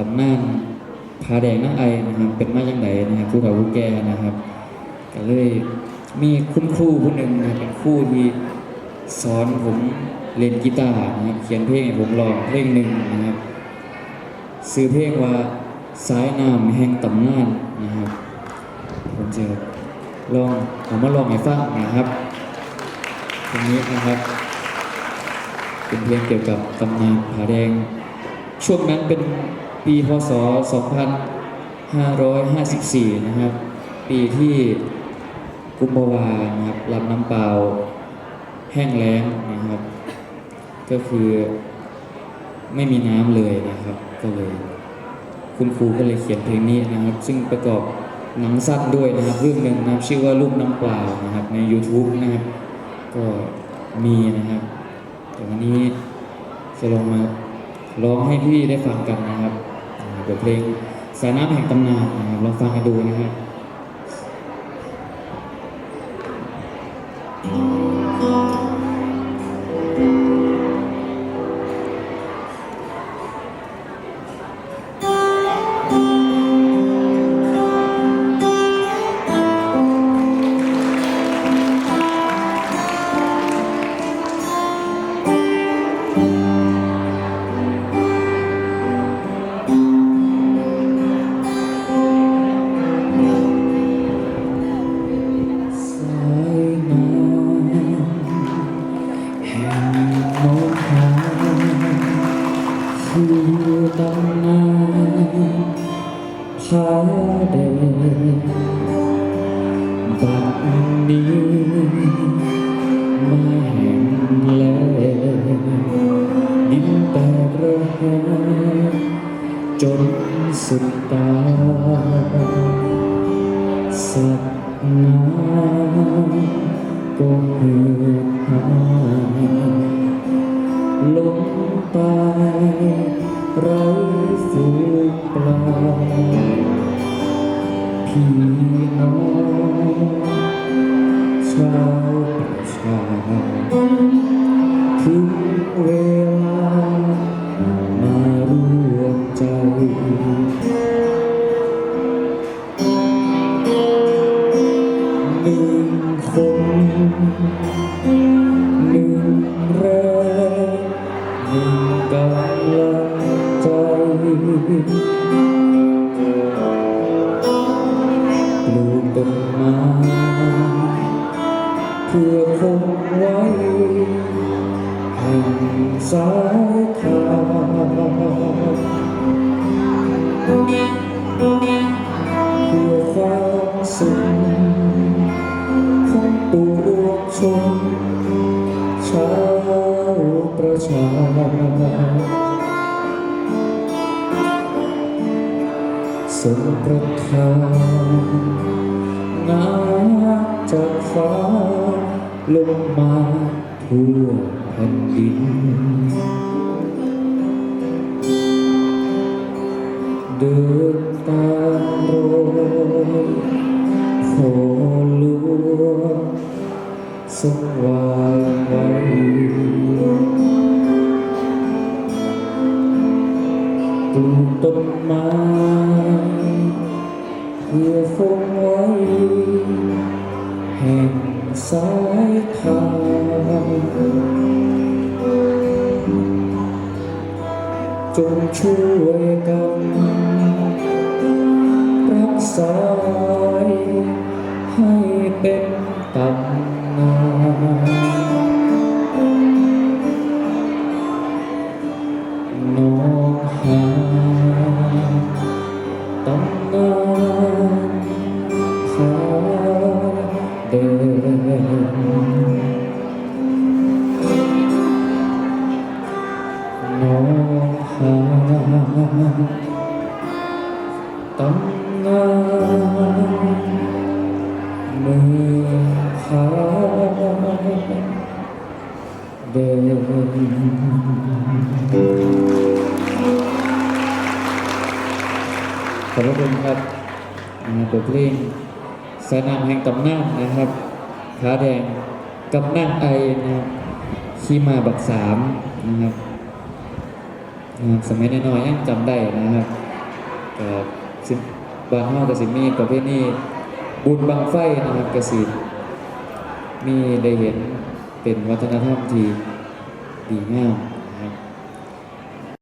ตำนานผาแดงนั่งไอนะครับ เป็นมาจังไดนะครับผู้เฒ่าผู้แก่นะครับก็เลยมีคุณครูผู้หนึ่งนะเป็นครูที่สอนผมเล่นกีตาร์นะครับเขียนเพลงให้ผมร้องเพลงหนึ่งนะครับซื้อเพลงว่าสายน้ำแห่งตำนานนะครับ ผมจะลองผมมาลองให้ฟังนะครับตรงนี้นะครับ เป็นเพลงเกี่ยวกับตำนานผาแดง ช่วงนั้นเป็น ปีพศ 2554 นะครับ ปีที่กุมภาวานะครับลำน้ำเปล่าแห้งแล้งนะครับ ก็คือไม่มีน้ำเลยนะครับ ก็เลย คุณครูก็เลยเขียนเพลงนี้นะครับ ซึ่งประกอบหนังสั้นด้วยนะครับ เรื่องหนึ่งนะครับชื่อว่าลูกน้ำเปล่านะครับ ใน YouTube นะครับ ก็มีนะครับ แต่วันนี้จะลองมาร้องให้พี่ได้ฟังกันนะครับ ทเพลงสายน้ำแห่งตำนานนะครับลองฟังกันดูนะครับ แดบัดนี้มาแห่งแลงดินแตกระแหงจนสุดตาสักน้ำก็เหือดหายลงตายไร้ฝูงปลา พี่น้องชาวประชาถึง สายทานเพื่อความสุขของปวชนชาวประชาสมประทานน้ำจากฟ้าลงมาทั่วแผ่นดิน เดินตามรอยขอหลวงทรงวางไว้ปลูกต้นไม้เพื่อคงไว้แห่งสายทาน จงช่วยกันรักษาให้เป็นตำนาน เดินขอบคุณครับบทเพลงสนามแห่งกำนันนะครับขาแดงกำนันไอนะครับขี้มาบักสามนะครับสมัยน้อยยังจำได้นะครับกับบางหอากระสิมีประเภทนี้บุญบางไฟนะครับกระสีมีได้เห็น เป็นวัฒนธรรมที่ดีงาม